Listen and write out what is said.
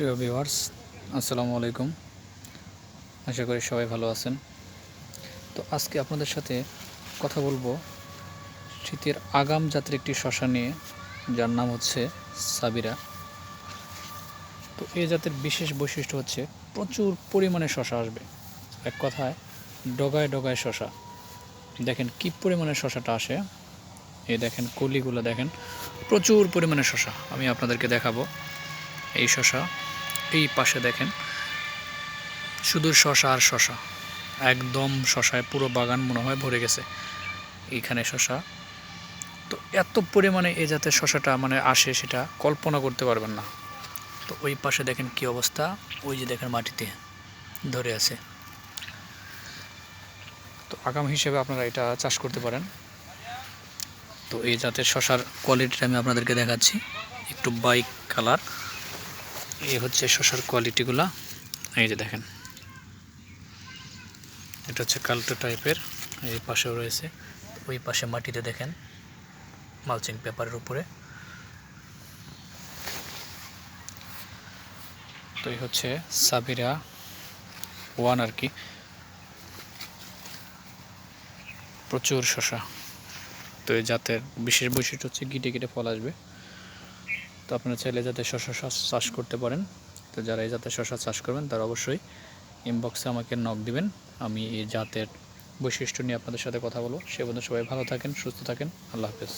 প্রিয় ভিউয়ার্স আসসালামু আলাইকুম। আশা করি সবাই ভালো আছেন। তো আজকে আপনাদের সাথে কথা বলব শীতের আগাম জাতের একটি শশা নিয়ে, যার নাম হচ্ছে সাবিরা। তো এই জাতের বিশেষ বৈশিষ্ট্য হচ্ছে প্রচুর পরিমাণে শশা আসবে। এক কথায়, ডগায় ডগায় শশা। দেখেন কী পরিমাণে শশাটা আসে। এ দেখেন, কলিগুলো দেখেন, প্রচুর পরিমাণে শশা। আমি আপনাদেরকে দেখাবো। এই শশা এই পাশে দেখেন। শুধু শশা আর শশা। একদম শশায় পুরো বাগান মনে হয় ভরে গেছে এইখানে শশা। তো এত পরিমাণে এই জাতের শশাটা মানে আসে সেটা কল্পনা করতে পারবেন না। তো ওই পাশে দেখেন কি অবস্থা। ওই যে দেখেন মাটিতে ধরে আছে। তো আগাম হিসেবে আপনারা এটা চাষ করতে পারেন। তো এই জাতের শশার কোয়ালিটিটা আমি আপনাদেরকে দেখাচ্ছি। একটু বাইক কালার এই হচ্ছে শশার কোয়ালিটিগুলা এই যে দেখেন। এটা হচ্ছে কালটো টাইপের, এই পাশেও রয়েছে। ওই পাশে মাটিতে দেখেন মালচিং পেপারের উপরে। তো এই হচ্ছে সাবিরা ওয়ান আর কি। প্রচুর শশা তো এই জাতের বিশেষ বৈশিষ্ট্য হচ্ছে গিটে গিটে ফল আসবে। তো আপনারা চাইলে যাতে শশা চাষ- করতে পারেন। তো যারা এই জাতের শশা চাষ করবেন, তারা অবশ্যই ইনবক্সে আমাকে নক দিবেন। আমি এই জাতের বৈশিষ্ট্য নিয়ে আপনাদের সাথে কথা বলব। সে পর্যন্ত সবাই ভালো থাকেন, সুস্থ থাকেন। আল্লাহ হাফেজ।